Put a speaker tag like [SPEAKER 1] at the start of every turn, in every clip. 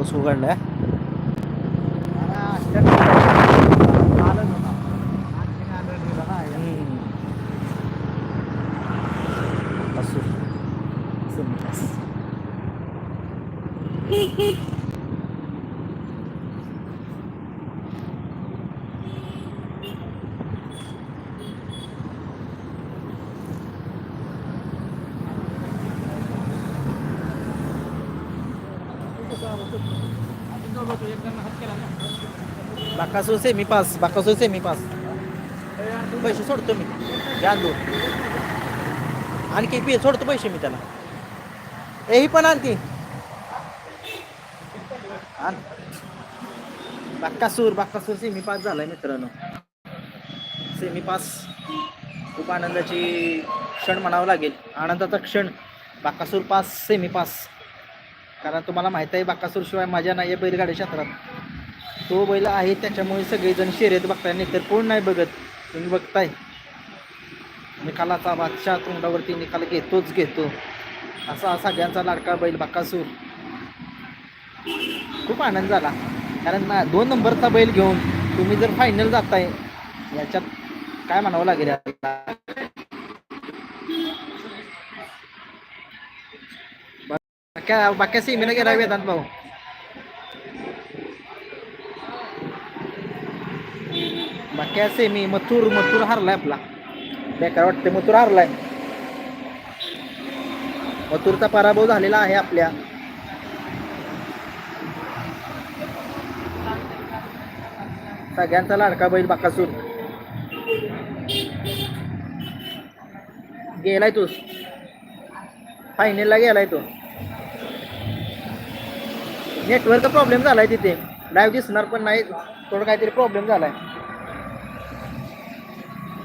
[SPEAKER 1] ഓ സുഖമുണ്ടേ ഹേ Bakasur semi pass Bakasur semi pass पैसे सोडतो मी घ्या दोन आणखी पी सोडतो पैसे मी त्याला एही पण आणखी आण बाक्कासूर बाक्कासूर सेमी पास झालाय मित्रांनो सेमी पास खूप आनंदाची क्षण म्हणावं लागेल. आनंदाचा क्षण. बाकासूर पास सेमी पास कारण तुम्हाला माहीत आहे बाकासूर शिवाय मजा नाही आहे बैलगाडी क्षेत्रात. तो बैल आहे त्याच्यामुळे सगळेजण शर्यत बघताय नाही तर कोण नाही बघत. तुम्ही बघताय. निकालाचा बादशाह तोंडावरती निकाल घेतोच घेतो. असा सगळ्यांचा लाडका बैल बाकासूर. खूप आनंद झाला. कारण ना दोन नंबरचा बैल घेऊन तुम्ही जर फायनल जाताय याच्यात काय म्हणावं लागेल? याला? बाक्या बाक्या सीमेनं गेला वेदांत भाऊ. बाक्या सेमी मथुर मथुर हारलाय आपला. बेकार वाटते मथुर हारलाय. मथुरचा पराभव झालेला आहे आपल्या. सगळ्यांचा लाडका बैल बाकासूर. गेलाय तू फायनलला गेलाय तो. नेटवर्क प्रॉब्लेम झाला आहे तिथे. लाईव्ह दिसणार पण नाही. थोडं काहीतरी प्रॉब्लेम झाला आहे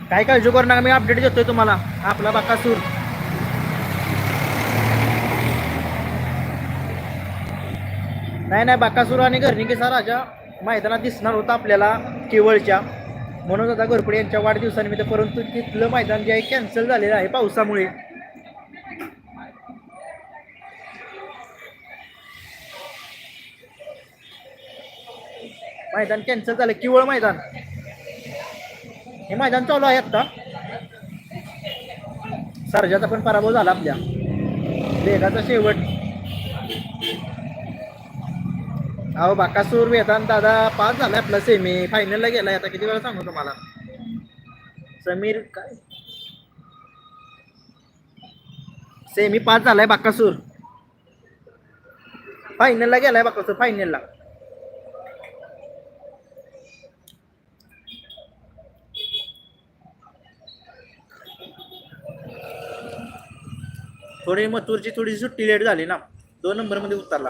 [SPEAKER 1] काय काळजी करू नका मी अपडेट देतोय तुम्हाला. आपला बाकासूर नाही नाही बाकासूर आणि घरणिकेचा राजा मैदानात दिसणार होता आपल्याला केवळच्या. म्हणून आता घरपडे यांच्या वाढदिवसानिमित्त परंतु तिथलं मैदान जे आहे कॅन्सल झालेलं आहे पावसामुळे. मैदान कॅन्सल झालं किवळ मैदान. हे मैदान चालू आहे आता सर्जाचा पण पराभव झाला आपल्या. वेगाचा शेवट. अहो बाकासूर वेदांत दादा पास झालाय आपला सेमी फायनलला गेलाय. आता किती वेळा सांगू तुम्हाला? समीर काय? सेमी पास झालाय बाकासूर. फायनलला गेलाय बाकासूर फायनलला थोडी मथुरची थोडी सुट्टी लेट झाली ना दोन नंबरमध्ये उतरला उतरला.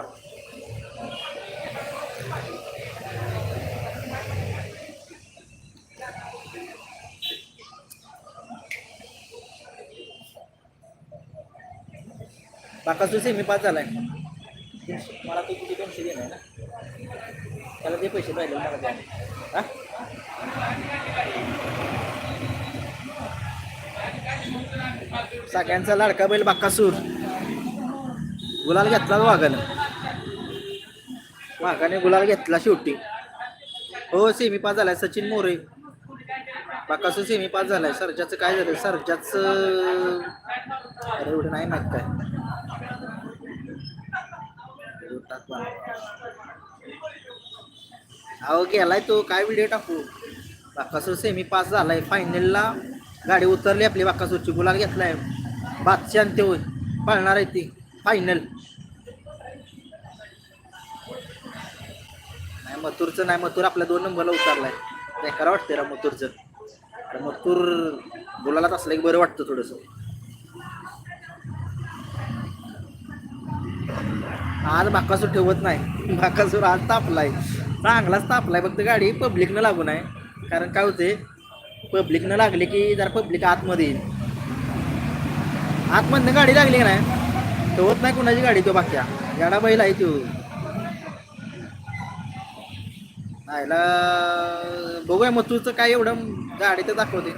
[SPEAKER 1] बाकासूर सेमी पास झालाय. मला तो किती दोनशे देणार ना? त्याला ते पैसे पाहिजे मला द्या हा? सगळ्यांचा लाडका बैल बाक्कासूर गुलाल घेतला वाघानं वाघाने गुलाल घेतला शेवटी हो सेमी पास झालाय सचिन मोरे. बाकासूर सेमी पास झालाय. सरजाचं काय झालं? सरजाच अरे एवढं नाही माहीत काय. अहो गेलाय तो. काय व्हिडिओ टाकू? बाकासूर सेमी पास झालाय फायनलला गाडी उतरली आपली बाकासूरची गुलाल घेतलाय बादशाह आणि ते होय पळणार आहे ती फायनल नाही मथुरचं नाही मथुर आपल्या दोन नंबरला उतरलाय. बेकार वाटते रा मथुरचं. तर मथुर गुलालात असलं की बरं वाटतं थोडंसं. आज बाकासूर ठेवत नाही. बाकासूर आज तापलाय. चांगलाच तापलाय फक्त गाडी पब्लिकनं लागू आहे कारण काय होते पब्लिकनं लागले की जरा पब्लिक आतमध्ये येईल. आतमधनं गाडी लागली की नाही? होत नाही कुणाची गाडी तो बाक्या. गाडा बैल आहे तो. आयला बघूया मग तुझं काय एवढं गाडी तर दाखवते.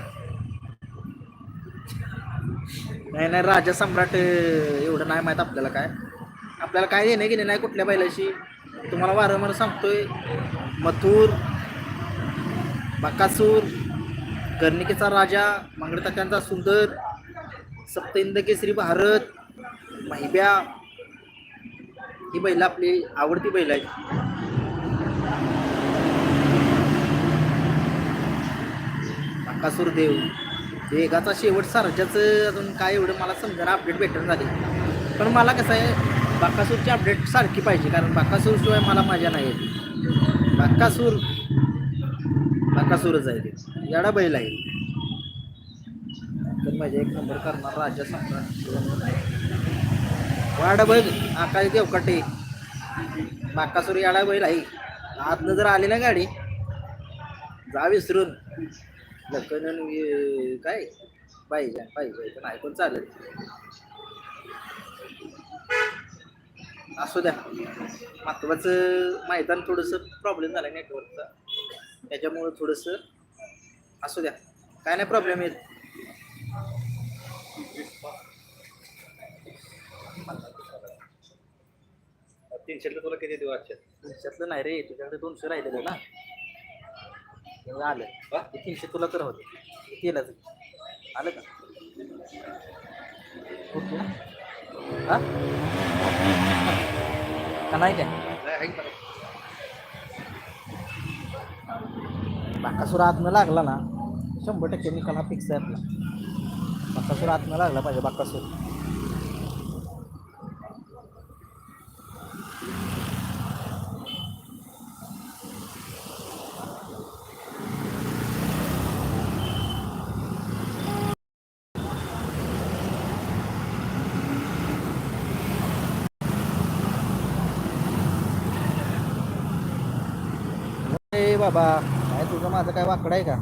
[SPEAKER 1] नाही नाही राजा सम्राट एवढं नाही माहीत आपल्याला काय. आपल्याला काय देणं गेले नाही कुठल्या बैलाशी. तुम्हाला वारंवार सांगतोय मथूर बकासूर कर्णिकेचा राजा मंगळताक्यांचा सुंदर सप्तहिंद केसरी भारत महिब्या ही बैल आपली आवडती बैल आहेत. बकासूर देव वेगाचा शेवट सारख्याचं अजून काय एवढं मला समजा अपडेट भेटून झाले. पण मला कसं आहे बाकासूरची अपडेट सारखी पाहिजे कारण बाकासूर शिवाय मला मजा नाही येत. बाकासूर बाकासूरच आहे ते. याडा बैल आहे. तर माझ्या एक नंबर करणार राजा सम्राट. वाडा बैल आकाश देवकाटे. बाकासूर याडा बैल आहे. आतनं जर आली ना गाडी जा विसरून. लखनन काय? पाहिजे पाहिजे पण ऐकून चालेल. असू द्या. महत्वाचं मैदान थोडंसं प्रॉब्लेम झाला नेटवर्कचा त्याच्यामुळं थोडंसं असू द्या. काय नाही प्रॉब्लेम येत
[SPEAKER 2] तीनशेला तुला किती देऊ आजच्या
[SPEAKER 1] दोनशेतलं नाही रे तुझ्याकडे दोनशे राहिलेलं ना. एवढं आलं.
[SPEAKER 2] हा?
[SPEAKER 1] ते तीनशे तुला तर होते. केलं आलं का? ओके हा? का नाही काय?
[SPEAKER 2] नाही आहे का?
[SPEAKER 1] बाकासूर आतनं लागला ना शंभर टक्के निकाल हा फिक्स आहे आपला. बाकासूर आतनं लागला पाहिजे बाकासूर. ए बाबा. माझं काय वाकडं आहे का?